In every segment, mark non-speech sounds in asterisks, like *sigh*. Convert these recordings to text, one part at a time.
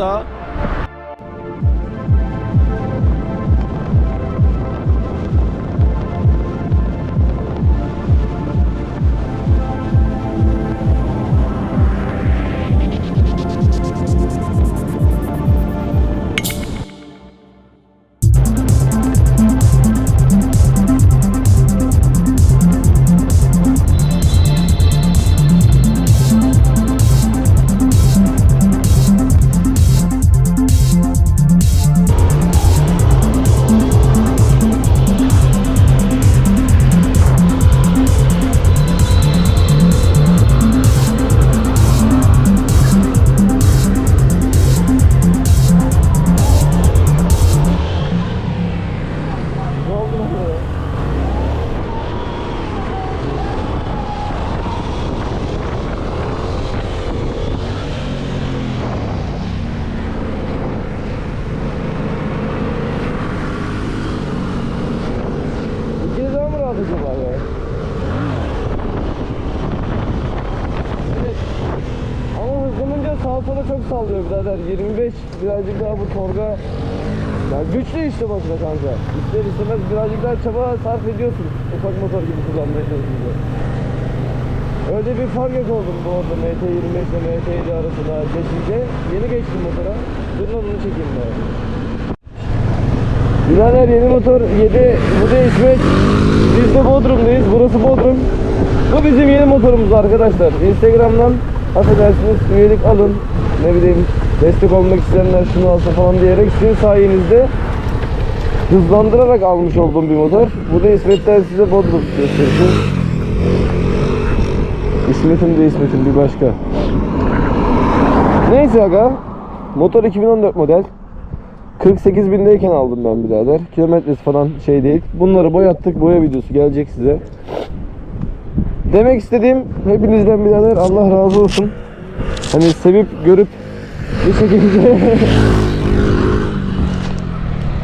Costa. Sallıyor birader. 25 birazcık daha bu torga ya güçlü işte makine kanka. İster istemez birazcık daha çaba sarf ediyorsun. Ufak motor gibi kullanmaya çalışınca. Öyle bir fark oldum bu arada MT25 ile MT7 arasında geçince. Yeni geçtim motora. Dur lan onu çekeyim ben. Birader yeni motor 7 bu değişmek. Biz de Bodrum'dayız. Burası Bodrum. Bu bizim yeni motorumuz arkadaşlar. Instagram'dan affedersiniz üyelik alın. Ne bileyim destek olmak isteyenler şunu alsa falan diyerek sizin sayenizde hızlandırarak almış olduğum bir motor. Bu da İsmet'ten size Bodrum gösterisi. İsmet'im de İsmet'im bir başka. Neyse aga. Motor 2014 model. 48 bindeyken aldım ben birader. Kilometresi falan şey değil. Bunları boyattık. Boya videosu gelecek size. Demek istediğim hepinizden birader Allah razı olsun. Hani sevip görüp bir şekilde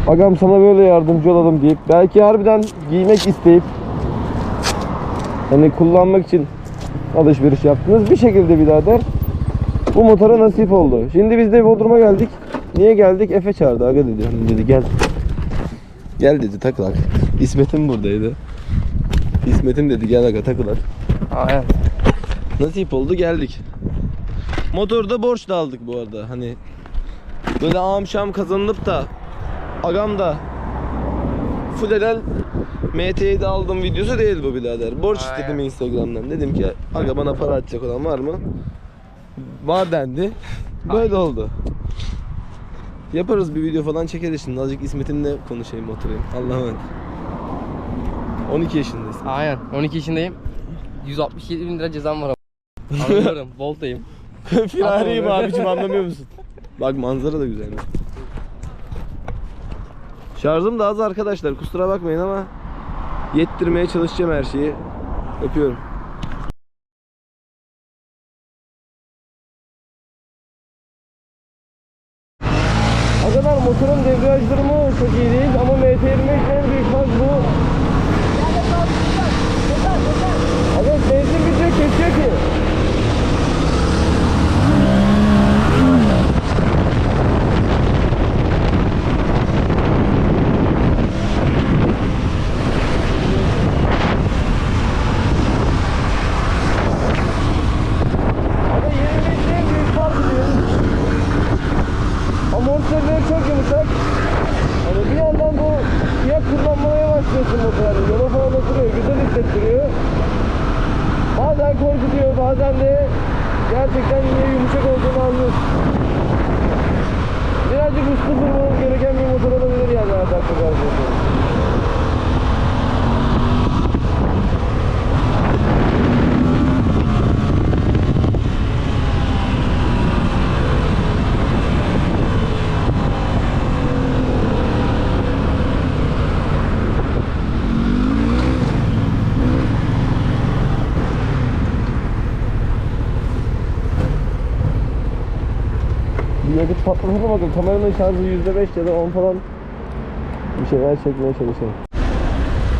Agam sana böyle yardımcı olalım deyip belki harbiden giymek isteyip hani kullanmak için alışveriş yaptınız. Bir şekilde birader bu motora nasip oldu. Şimdi biz de Bodrum'a geldik. Niye geldik? Efe çağırdı. Aga dedi. Hani dedi gel. Gel dedi takılak. İsmet'im buradaydı. İsmet'im dedi gel aga takılak. Aynen. Nasip oldu geldik. Motorda borç da aldık bu arada. Hani böyle ağam şam kazanılıp da agam da full eden MT'yi de aldım videosu değil bu birader. Borç Aynen. istedim Instagram'dan. Dedim ki aga bana para atacak olan var mı? Var dendi. Böyle oldu. Yaparız bir video falan çekeriz şimdi. Azıcık İsmet'imle konuşayım oturayım. Allah'a emanet. 12 yaşındayız. Aynen. 12 yaşındayım. 167 bin lira cezam var. Anlıyorum. *laughs* Voltayım. *laughs* Firariyim abicim anlamıyor musun? Bak manzara da güzel. Şarjım da az arkadaşlar kusura bakmayın ama yettirmeye çalışacağım her şeyi. Öpüyorum. O kadar motorun debriyaj durumu çok iyi değil ama MT25 en büyük fark bu. Aga benzin bitiyor kesiyor ki. Ama 25 en büyük fark diyor. Amortisörleri çok yumuşak. Hani bir yandan bu fiyat kullanmaya başlıyorsun motoru. Yola falan oturuyor, güzel hissettiriyor. Bazen korkutuyor, bazen de gerçekten yine yumuşak olduğunu anlıyorsun. Birazcık uslu durmamız gereken bir motor olabilir yani Ataklı karşıyası. Yakıt patlamasına bakın. Kameranın şarjı %5 ya da 10 falan bir şeyler çekmeye çalışıyorum.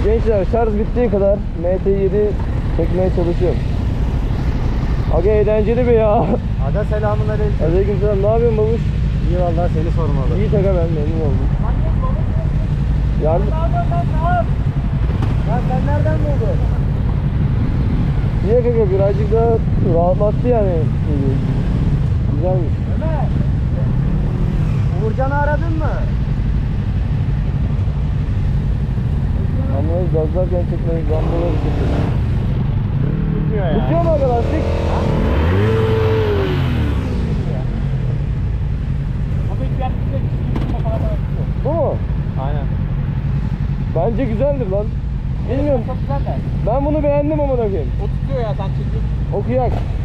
Gençler şarj bittiği kadar MT7 çekmeye çalışıyorum. Aga eğlenceli bir ya. Aga selamun aleyküm. Aleykümselam ne yapıyorsun babuş? İyi vallahi seni sormalı. İyi taka ben memnun oldum. Yardım. Ya sen nereden buldun? İyi kaka birazcık daha rahatlattı yani. Güzelmiş. Ömer. Uğurcan'ı aradın mı? Ama gazlarken çekmeyi lambaları çekiyor. Tutmuyor ya. Tutuyor mu? Ama tutuyor. Bu mu? Aynen. Bence güzeldir lan. Bilmiyorum. Çok güzel de. Ben bunu beğendim amına koyayım. O tutuyor ya sen çekil. Okuyak. Tutuyor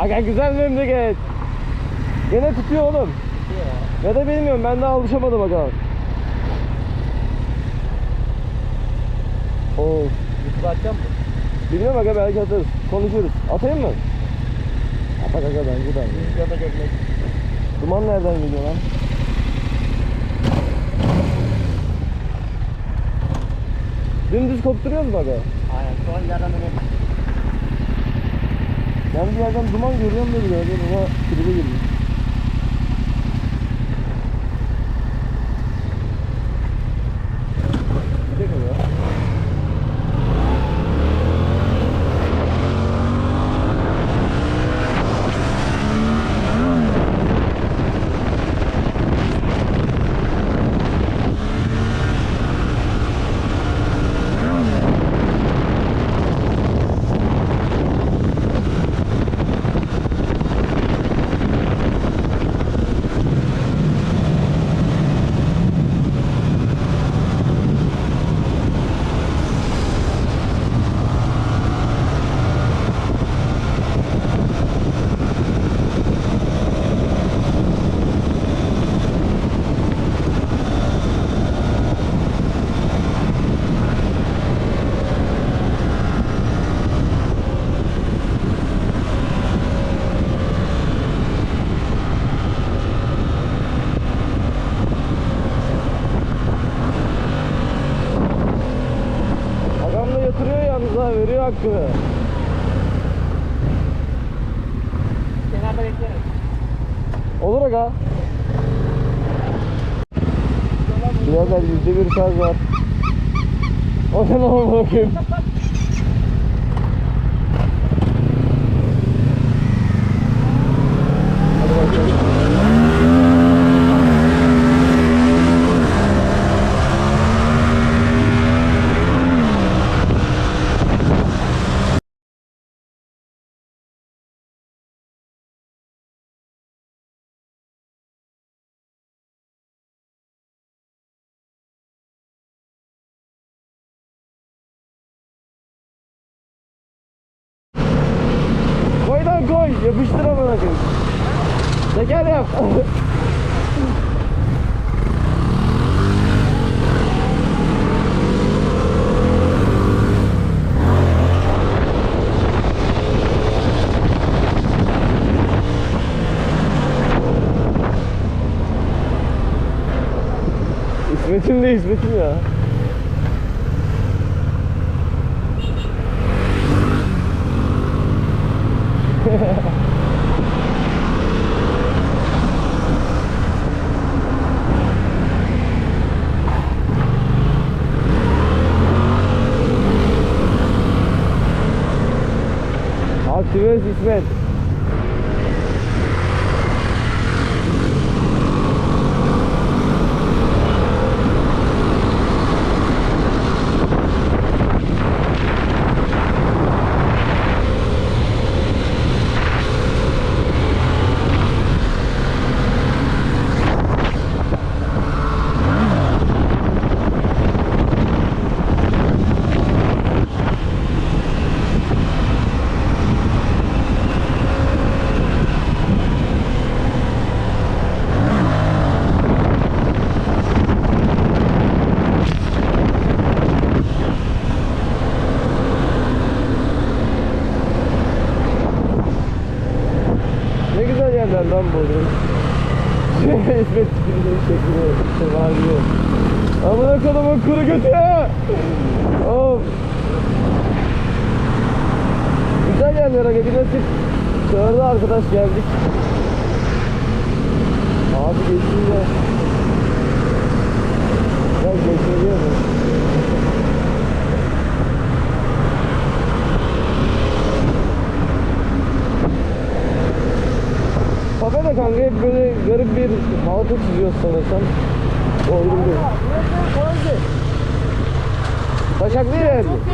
Aga güzel memleket. Gene tutuyor oğlum. Ya da bilmiyorum ben daha alışamadım bakalım. Oo. YouTube açacağım mı? Bilmiyorum aga belki atarız. Konuşuruz. Atayım mı? Atak aga bence ben. Videoda görmek. Duman nereden geliyor lan? Dümdüz kopturuyoruz mu aga? Aynen. Şu an yerden öyle. Ben bir yerden duman görüyorum da bir yerden ama tribe girdim. Hakkını. Kenarda beklerim. Olur aga. Birader yüzde bir şarj var. O ne bakayım. Hadi bakalım. Koy lan koy. Yapıştır amına koyayım. Teker yap. İsmet'im de İsmet'im ya. tu veux, Ismaël Bir nasip. Çağırdı arkadaş geldik. Abi geçeyim de. Ya geçmeliyor mu? Fakat da kanka hep böyle garip bir halka çiziyor sanırsam. Doğru değil. Başaklı yer. Şimdi Şimdi nanay.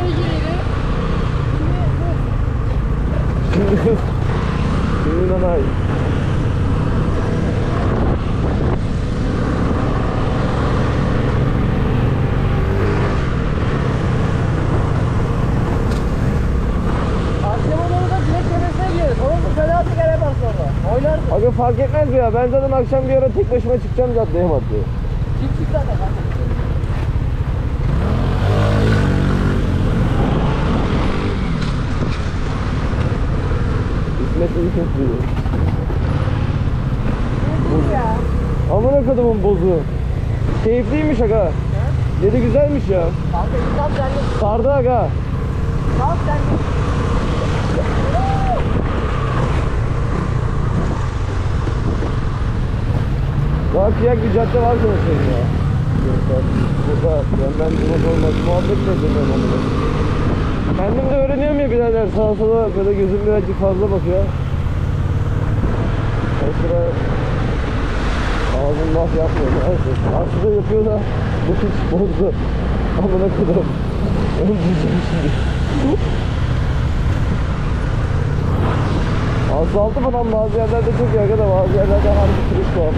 Akşam onu da direkt çevresine gireriz. Onun da Selahattin gelemez sonra. Oynarsın. Aga fark etmez ya? Ben zaten akşam bir ara tek başıma çıkacağım caddeye maddeye. Çık çık zaten. Kesiyor. Ne ya? Amına kodumun bozu. Keyifliymiş aga. Yeri güzelmiş ya. Kanka İslam senlik. Sardı aga. Daha kıyak bir cadde var konuşuyorum ya. Burada benden durmak olmaz. Muhabbet de onu. Kendim de öğreniyorum ya birader. Sağa sola böyle gözüm birazcık fazla bakıyor. O sıra ağzım laf yapmıyor. Neyse. Aslında yapıyor da bu hiç bozdu. Amına kodum. Öldüreceğim şimdi. Asfaltı falan bazı yerlerde çok yakın da bazı yerlerde harbi turist tuhaf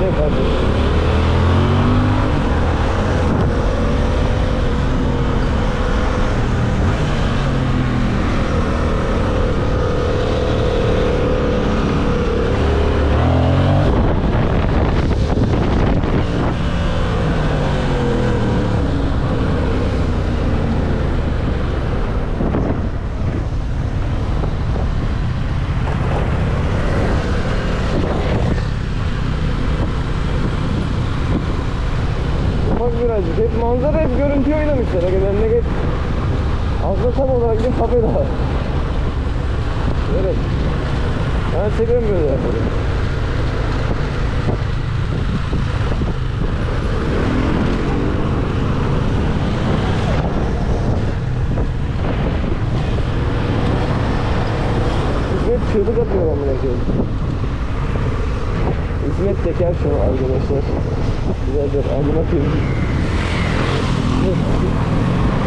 levando. Manzara hep görüntü oynamışlar. Memleket aslında tam olarak bir favela. Evet. Ben seviyorum böyle yerleri. İsmet çığlık atıyor amına koyayım. İsmet Teker şu arkadaşlar. Birader amına koyayım. Thank you.